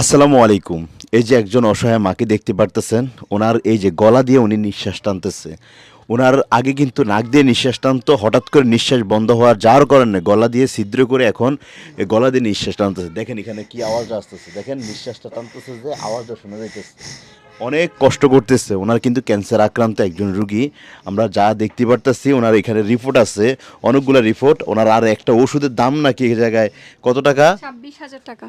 আসসালামু আলাইকুম। এই যে একজন অসহায় মাকে দেখতে পারতেছেন, ওনার এই যে গলা দিয়ে উনি নিঃশ্বাস টানতেছে। ওনার আগে কিন্তু নাক দিয়ে নিঃশ্বাস টানতো, হঠাৎ করে নিঃশ্বাস বন্ধ হওয়ার যাওয়ার কারণে গলা দিয়ে ছিদ্র করে এখন গলা দিয়ে নিঃশ্বাস টানতেছে। দেখেন এখানে কি আওয়াজ আসতেছে। দেখেন নিঃশ্বাসটা টানতেছে যে আওয়াজটা শোনা যাইতেছে। অনেক কষ্ট করতেছে। ওনার কিন্তু ক্যান্সার আক্রান্ত একজন রুগী। আমরা যা দেখতে পারতেছি ওনার এখানে রিপোর্ট আছে। অনেকগুলো রিপোর্ট ওনার আর একটা ওষুধের দাম নাকি এই জায়গায় কত টাকা? ছাব্বিশ হাজার টাকা।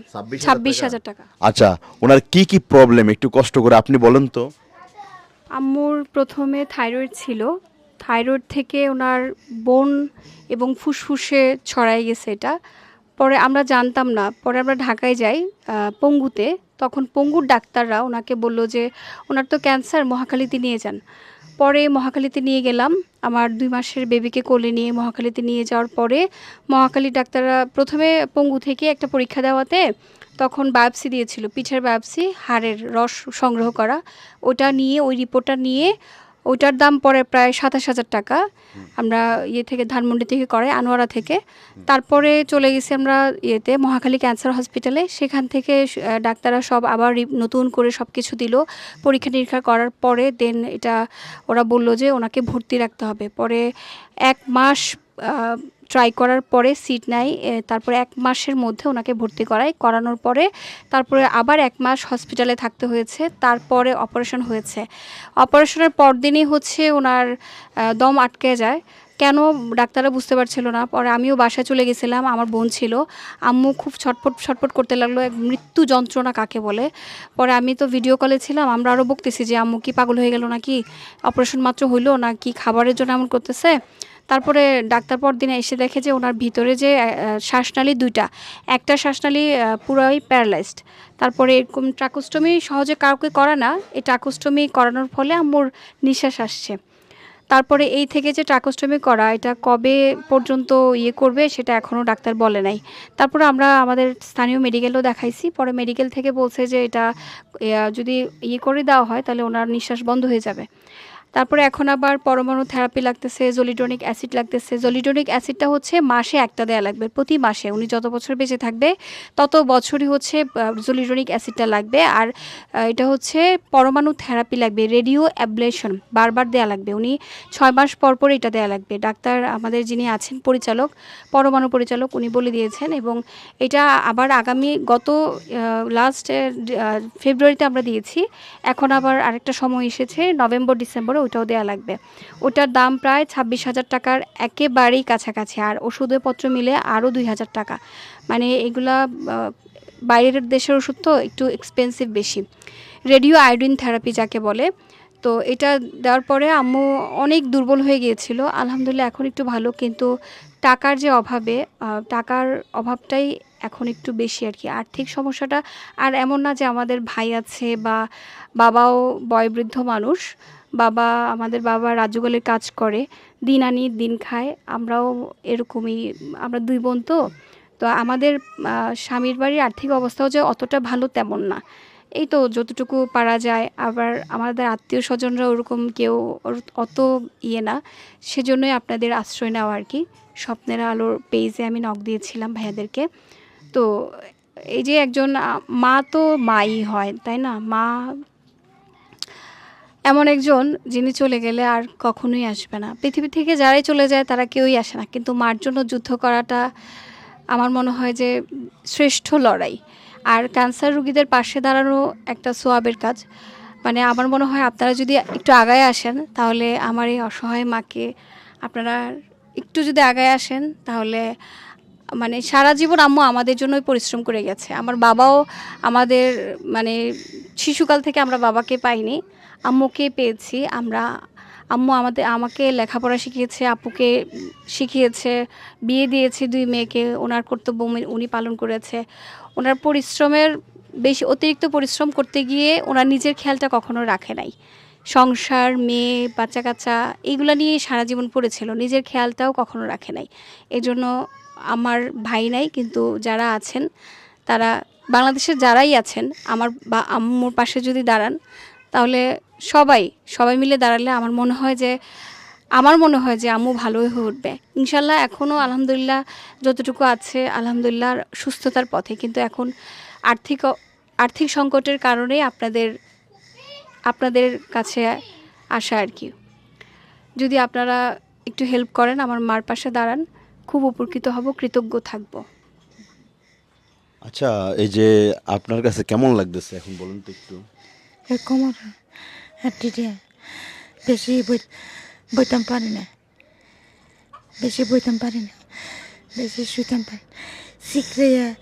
ছাব্বিশ হাজার টাকা। আচ্ছা ওনার কি কি প্রবলেম একটু কষ্ট করে আপনি বলেন তো। আম্মুর প্রথমে থাইরয়েড ছিল। থাইরয়েড থেকে ওনার বোন এবং ফুসফুসে ছড়াই গেছে এটা। পরে আমরা জানতাম না, পরে আমরা ঢাকায় যাই পঙ্গুতে, তখন পঙ্গুর ডাক্তাররা ওনাকে বলল যে, ওনার তো ক্যান্সার, মহাখালীতে নিয়ে যান। পরে মহাখালীতে নিয়ে গেলাম, আমার দুই মাসের বেবিকে কোলে নিয়ে মহাখালীতে নিয়ে যাওয়ার পরে মহাখালী ডাক্তাররা প্রথমে পঙ্গু থেকে একটা পরীক্ষা দেওয়াতে তখন বায়োপসি দিয়েছিল, পিঠের বায়োপসি, হাড়ের রস সংগ্রহ করা, ওটা নিয়ে, ওই রিপোর্টটা নিয়ে ওইটার দাম পড়ে প্রায় সাতাশ হাজার টাকা। আমরা ইয়ে থেকে ধানমন্ডি থেকে করে আনোয়ারা থেকে। তারপরে চলে গেছি আমরা ইয়েতে, মহাখালী ক্যান্সার হসপিটালে। সেখান থেকে ডাক্তাররা সব আবার নতুন করে সব কিছু দিল। পরীক্ষা নিরীক্ষা করার পরে দেন এটা ওরা বলল যে ওনাকে ভর্তি রাখতে হবে। পরে এক মাস ট্রাই করার পরে সিট নাই তারপরে এক মাসের মধ্যে ওনাকে ভর্তি করায়। করানোর পরে তারপরে আবার এক মাস হসপিটালে থাকতে হয়েছে। তারপরে অপারেশন হয়েছে। অপারেশনের পরদিনই হচ্ছে ওনার দম আটকে যায়। কেন ডাক্তাররা বুঝতে পারছিল না। পরে আমিও বাসায় চলে গেছিলাম, আমার বোন ছিল। আম্মু খুব ছটপট ছটপট করতে লাগল, এক মৃত্যু যন্ত্রণা কাকে বলে। পরে আমি তো ভিডিও কলে ছিলাম, আমরা আরও বকতেছি যে, আম্মু কি পাগল হয়ে গেল নাকি? অপারেশন মাত্র হইল না কি খাবারের জন্য এমন করতেছে? তারপরে ডাক্তার পর দিনে এসে দেখে যে ওনার ভিতরে যে শ্বাসনালী দুইটা, একটা শ্বাসনালী পুরোই প্যারালাইজড। তারপরে এরকম ট্রাকোস্টমি সহজে কাউকে করা না, এই ট্রাকোস্টমি করানোর ফলে আম্মুর নিঃশ্বাস আসছে। তারপরে এই থেকে যে ট্রাকোস্টমি করা, এটা কবে পর্যন্ত ইয়ে করবে সেটা এখনও ডাক্তার বলে নাই। তারপরে আমরা আমাদের স্থানীয় মেডিকেলও দেখাইছি। পরে মেডিকেল থেকে বলছে যে এটা যদি ইয়ে করে দেওয়া হয় তাহলে ওনার নিঃশ্বাস বন্ধ হয়ে যাবে। তারপরে এখন আবার পরমাণু থেরাপি লাগতেছে জলিডোনিক অ্যাসিড লাগতেছে। জলিডোনিক অ্যাসিডটা হচ্ছে মাসে একটা দেয়া লাগবে, প্রতি মাসে। উনি যত বছর বেঁচে থাকবে, তত বছরই হচ্ছে জলিডোনিক অ্যাসিডটা লাগবে। আর এটা হচ্ছে পরমাণু থেরাপি লাগবে রেডিও অ্যাবলেশন বারবার দেয়া লাগবে। উনি ছয় মাস পর পর এটা দেয়া লাগবে। ডাক্তার আমাদের যিনি আছেন, পরিচালক, পরমাণু পরিচালক, উনি বলে দিয়েছেন। এবং এটা আবার আগামী গত লাস্ট ফেব্রুয়ারিতে আমরা দিয়েছি। এখন আবার আরেকটা সময় এসেছে, নভেম্বর, ডিসেম্বরে ওটাও দেওয়া লাগবে। ওটার দাম প্রায় ছাব্বিশ হাজার টাকার একেবারেই কাছাকাছি। আর ওষুধপত্র মিলে আরও দুই হাজার টাকা। মানে এগুলা বাইরের দেশের ওষুধ তো একটু এক্সপেন্সিভ বেশি। রেডিও আয়োডিন থেরাপি যাকে বলে। তো এটা দেওয়ার পরে আম্মু অনেক দুর্বল হয়ে গিয়েছিল। আলহামদুলিল্লাহ এখন একটু ভালো, কিন্তু টাকার যে অভাবে টাকার অভাবটাই এখন একটু বেশি আর কি। আর্থিক সমস্যাটা আর এমন না যে আমাদের ভাই আছে বা বাবাও বয়বৃদ্ধ মানুষ। বাবা, আমাদের বাবা রাজুগলের কাজ করে, দিন আনি, দিন খায়। আমরাও এরকমই, আমরা দুই বোন তো। তো আমাদের স্বামীর বাড়ির আর্থিক অবস্থাও যে অতটা ভালো তেমন না। এই তো যতটুকু পারা যায়। আবার আমাদের আত্মীয় স্বজনরা ওরকম কেউ অত ইয়ে না। সেজন্যই আপনাদের আশ্রয় নেওয়া আর কি। স্বপ্নের আলোর পেজে আমি নক দিয়েছিলাম ভাইয়াদেরকে। তো এই যে একজন মা তো মাই হয়, তাই না? মা এমন একজন যিনি চলে গেলে আর কখনোই আসবে না। পৃথিবী থেকে যারাই চলে যায় তারা কেউই আসে না। কিন্তু মার জন্য যুদ্ধ করাটা আমার মনে হয় যে শ্রেষ্ঠ লড়াই। আর ক্যান্সার রুগীদের পাশে দাঁড়ানো একটা সোয়াবের কাজ। মানে আমার মনে হয় আপনারা যদি একটু আগায় আসেন তাহলে আমার এই অসহায় মাকে আপনারা একটু যদি আগায় আসেন তাহলে মানে সারা জীবন আম্মু আমাদের জন্যই পরিশ্রম করে গেছে। আমার বাবাও আমাদের মানে শিশুকাল থেকে আমরা বাবাকে পাইনি, আম্মুকে পেয়েছি। আমরা, আম্মু আমাদের, আমাকে লেখাপড়া শিখিয়েছে, আপুকে শিখিয়েছে, বিয়ে দিয়েছে দুই মেয়েকে, ওনার কর্তব্য উনি- পালন করেছে। ওনার পরিশ্রমের বেশি অতিরিক্ত পরিশ্রম করতে গিয়ে ওনার নিজের খেয়ালটা কখনো রাখে নাই। সংসার, মেয়ে বাচ্চা কাচ্চা এইগুলো নিয়ে সারা জীবন পড়েছিল নিজের খেয়ালটাও কখনো রাখে নাই। এজন্য আমার ভাই নাই, কিন্তু যারা আছেন, তারা বাংলাদেশের যারাই আছেন, আমার বা আম্মুর পাশে যদি দাঁড়ান, তাহলে সবাই সবাই মিলে দাঁড়ালে আমার মনে হয় যে, আমার মনে হয় যে আম্মু ভালোই হয়ে উঠবে। ইনশাল্লাহ এখনও আলহামদুলিল্লাহ যতটুকু আছে, আলহামদুলিল্লাহ সুস্থতার পথে, কিন্তু এখন আর্থিক আর্থিক সংকটের কারণে আপনাদের আপনাদের কাছে আসা আর কি। যদি আপনারা একটু হেল্প করেন, আমার মার পাশে দাঁড়ান খুব উপকৃত হব কৃতজ্ঞ থাকব। আচ্ছা এই যে আপনার কাছে কেমন লাগতেছে এখন বলুন তো একটু? কোমর হাঁটিটা বেশি বই- বইতাম পারি না। বেশি বইতাম পারি না। বেশি শুইতাম পারি শিখরে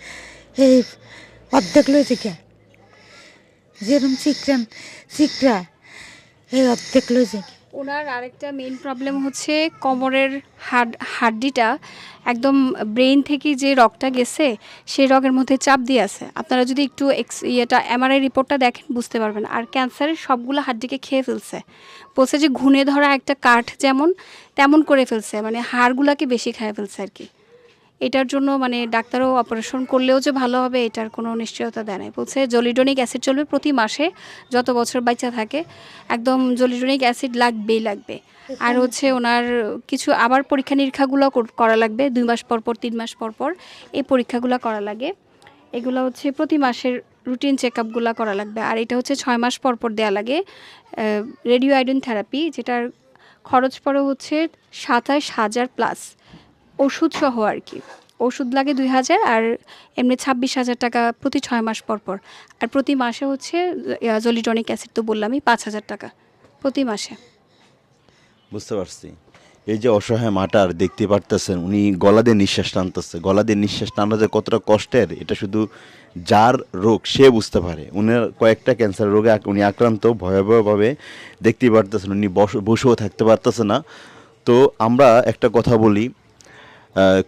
এই অর্ধেক লইছে কে? যেরকম শিখরান শিখরা এই অর্ধেক লই লইছে ওনার আরেকটা মেইন প্রবলেম হচ্ছে কোমরের হাড হাড্ডিটা একদম ব্রেইন থেকে যে রগটা গেছে, সেই রগের মধ্যে চাপ দিয়ে আছে। আপনারা যদি একটু এক্স ইয়েটা এমআরআই রিপোর্টটা দেখেন, বুঝতে পারবেন। আর ক্যান্সারের সবগুলো হাড্ডিকে খেয়ে ফেলছে। বলছে যে ঘুনে ধরা একটা কাঠ যেমন, তেমন করে ফেলছে। মানে হাড়গুলোকে বেশি খেয়ে ফেলছে আর কি। এটার জন্য মানে ডাক্তারও অপারেশন করলেও যে ভালো হবে, এটার কোনো নিশ্চয়তা দেয় নাই। বলছে জলিডোনিক অ্যাসিড চলবে প্রতি মাসে, যত বছর বাচ্চা থাকে, একদম জলিডোনিক অ্যাসিড লাগবেই লাগবে। আর হচ্ছে ওনার কিছু আবার পরীক্ষা নিরীক্ষাগুলো করা লাগবে, দুই মাস পর পর, তিন মাস পর পর, এই পরীক্ষাগুলো করা লাগে। এগুলো হচ্ছে প্রতি মাসের রুটিন চেক আপগুলো করা লাগবে। আর এটা হচ্ছে ছয় মাস পর পর দেওয়া লাগে রেডিও আয়োডিন থেরাপি যেটার খরচ পড়ে হচ্ছে সাতাশ হাজার প্লাস ওষুধ সহ আর কি। ওষুধ লাগে দুই হাজার আর এমনি ছাব্বিশ হাজার টাকা প্রতি ছয় মাস পর পর। আর প্রতি মাসে হচ্ছে জলিটনিক অ্যাসিড তো বললামই, পাঁচ হাজার টাকা প্রতি মাসে। বুঝতে পারছি। এই যে অসহায় মাটার দেখতে পারতেছেন, উনি গলা দিয়ে নিঃশ্বাস টানতেছে। গলা দিয়ে নিঃশ্বাস টানা যে কতটা কষ্টের, এটা শুধু যার রোগ সে বুঝতে পারে। উনার কয়েকটা ক্যান্সার রোগে উনি আক্রান্ত, ভয়াবহভাবে দেখতে পারতেছেন, উনি বস, বসেও থাকতে পারতেছে না। তো আমরা একটা কথা বলি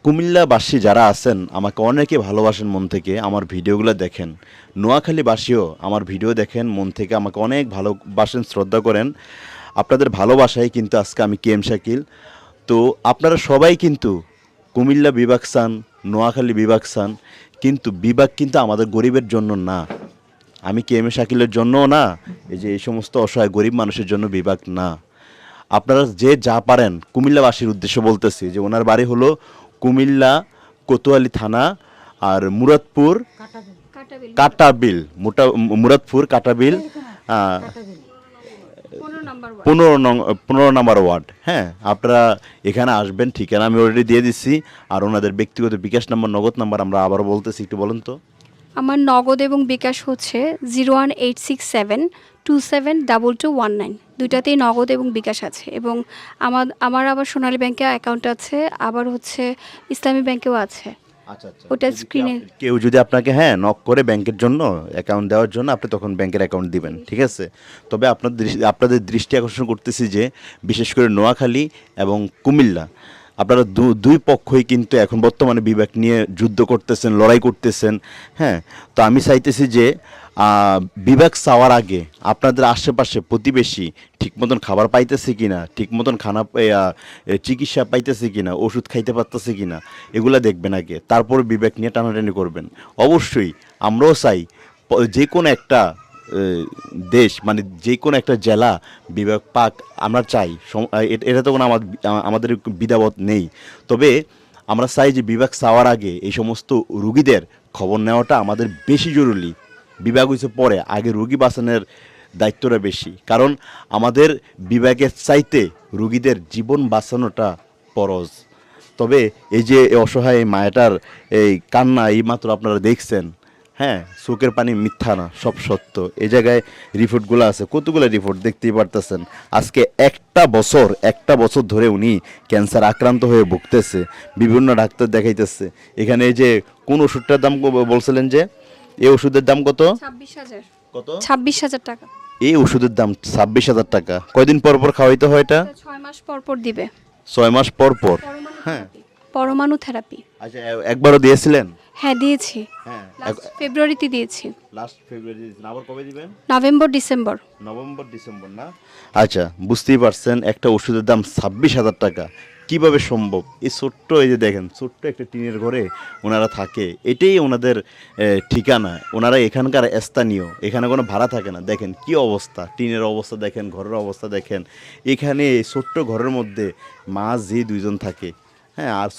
কুমিল্লাবাসী যারা আছেন, আমাকে অনেকে ভালোবাসেন মন থেকে, আমার ভিডিওগুলো দেখেন। নোয়াখালীবাসীও আমার ভিডিও দেখেন, মন থেকে আমাকে অনেক ভালোবাসেন, শ্রদ্ধা করেন। আপনাদের ভালোবাসায় কিন্তু আজকে আমি কে এম শাকিল। তো আপনারা সবাই কিন্তু কুমিল্লা বিভাগ চান, নোয়াখালী বিভাগ চান, কিন্তু বিভাগ কিন্তু আমাদের গরিবের জন্য না। আমি কে এম শাকিলের জন্যও না, এই যে এই সমস্ত অসহায় গরিব মানুষের জন্য বিভাগ না। আপনারা যে যা পারেন কুমিল্লাবাসীর উদ্দেশ্যে বলতেছি যে ওনার বাড়ি হলো কুমিল্লা কোতোয়ালি থানা আর মুরাদপুর কাটাবিল। মোটা মুরাদপুর কাটাবিল পনেরো নং পনেরো নম্বর ওয়ার্ড। হ্যাঁ আপনারা এখানে আসবেন ঠিকানা আমি অলরেডি দিয়ে দিচ্ছি আর ওনাদের ব্যক্তিগত বিকাশ নাম্বার নগদ নাম্বার আমরা আবারও বলতেছি একটু বলুন তো। আমার নগদ এবং বিকাশ হচ্ছে zero one eight six seven two seven double two one nine দুইটাতেই Nagad এবং বিকাশ আছে এবং আমার আমার আবার সোনালী ব্যাংকে অ্যাকাউন্ট আছে আবার হচ্ছে ইসলামী ব্যাংকেও আছে। আচ্ছা আচ্ছা। ওটা স্ক্রিনে কেউ যদি আপনাকে হ্যাঁ নক করে ব্যাংকের জন্য অ্যাকাউন্ট দেওয়ার জন্য আপনি তখন ব্যাংকের অ্যাকাউন্ট দিবেন ঠিক আছে? তবে আপনাদের আপনাদের দৃষ্টি আকর্ষণ করতেছি যে বিশেষ করে নোয়াখালী এবং কুমিল্লা। আপনারা দুই পক্ষই কিন্তু এখন বর্তমানে বিবেক নিয়ে যুদ্ধ করতেছেন, লড়াই করতেছেন হ্যাঁ? তো আমি চাইতেছি যে বিবেক চাওয়ার আগে আপনাদের আশেপাশে প্রতিবেশী ঠিক মতন খাবার পাইতেছে কি না ঠিক মতন খানা চিকিৎসা পাইতেছে কি না ওষুধ খাইতে পারতেছে কি না এগুলো দেখবেন আগে। তারপর বিবেক নিয়ে টানাটানি করবেন। অবশ্যই আমরাও চাই যে কোনো একটা দেশ মানে যে কোনো একটা জেলা, বিভাগ, পাক, আমরা চাই। এটা তো কোনো আমাদের বিধাবত নেই। তবে আমরা চাই যে বিভাগ চাওয়ার আগে এই সমস্ত রুগীদের খবর নেওয়াটা আমাদের বেশি জরুরি। বিভাগ হয়েছে পরে, আগে রুগী বাঁচানোর দায়িত্বটা বেশি। কারণ আমাদের বিভাগের চাইতে রুগীদের জীবন বাঁচানোটা পরজ। তবে এই যে অসহায় মায়াটার, এই কান্না এই মাত্র আপনারা দেখছেন হ্যাঁ চোখের পানি মিথ্যা না সব সত্য। এই জায়গায় রিপোর্টগুলো আছে কতগুলো রিপোর্ট দেখতেই পারতেছেন? আজকে একটা বছর একটা বছর ধরে উনি ক্যান্সার আক্রান্ত হয়ে ভুগতেছে বিভিন্ন ডাক্তার দেখাইতেছে। এখানে এই যে কোন ওষুধটার দাম বলছিলেন যে এই ওষুধের দাম কত? ছাব্বিশ হাজার। কত? ছাব্বিশ হাজার টাকা। এই ওষুধের দাম ছাব্বিশ হাজার টাকা। কয়দিন পর পর খাওয়াইতে হয় এটা? ছয় মাস পর পর দিবে। ছয় মাস পর পর। হ্যাঁ। পরমাণু থেরাপি। আচ্ছা একবারও দিয়েছিলেন? হ্যাঁ দিয়েছি। হ্যাঁ ফেব্রুয়ারিতে দিয়েছি। লাস্ট ফেব্রুয়ারি আবার কবে দিবেন? নভেম্বর ডিসেম্বর নভেম্বর ডিসেম্বর না? আচ্ছা বুঝতেই পারছেন একটা ওষুধের দাম ছাব্বিশ হাজার টাকা। কীভাবে সম্ভব? এই ছোট্ট এই যে দেখেন ছোট্ট একটা টিনের ঘরে ওনারা থাকে। এটাই ওনাদের এ, ঠিকানা। ওনারা এখানকার স্থানীয়। এখানে কোনো ভাড়া থাকে না। দেখেন কি অবস্থা। টিনের অবস্থা দেখেন ঘরের অবস্থা দেখেন। এখানে এই ছোট্ট ঘরের মধ্যে মা যে দুইজন থাকে। হ্যাঁ আর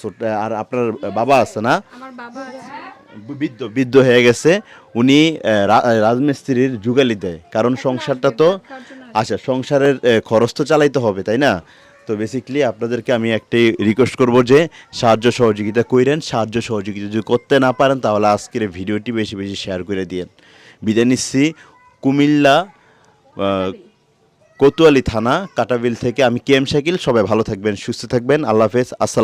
আর আপনার বাবা আছে না? বৃদ্ধ বৃদ্ধ হয়ে গেছে। উনি রাজমিস্ত্রির যুগালি দেয়। কারণ সংসারটা তো আচ্ছা সংসারের খরচ তো চালাইতে হবে তাই না? তো বেসিক্যালি আপনাদেরকে আমি একটি রিকোয়েস্ট করব যে সাহায্য সহযোগিতা কইরেন। সাহায্য সহযোগিতা যদি করতে না পারেন তাহলে আজকের ভিডিওটি বেশি বেশি শেয়ার করে দিয়েন। বিদায় নিচ্ছি। কুমিল্লা কোতোয়ালি থানা কাটাবিল থেকে আমি কে এম শাকিল। সবাই ভালো থাকবেন সুস্থ থাকবেন। আল্লাহ হাফেজ। আসসালাম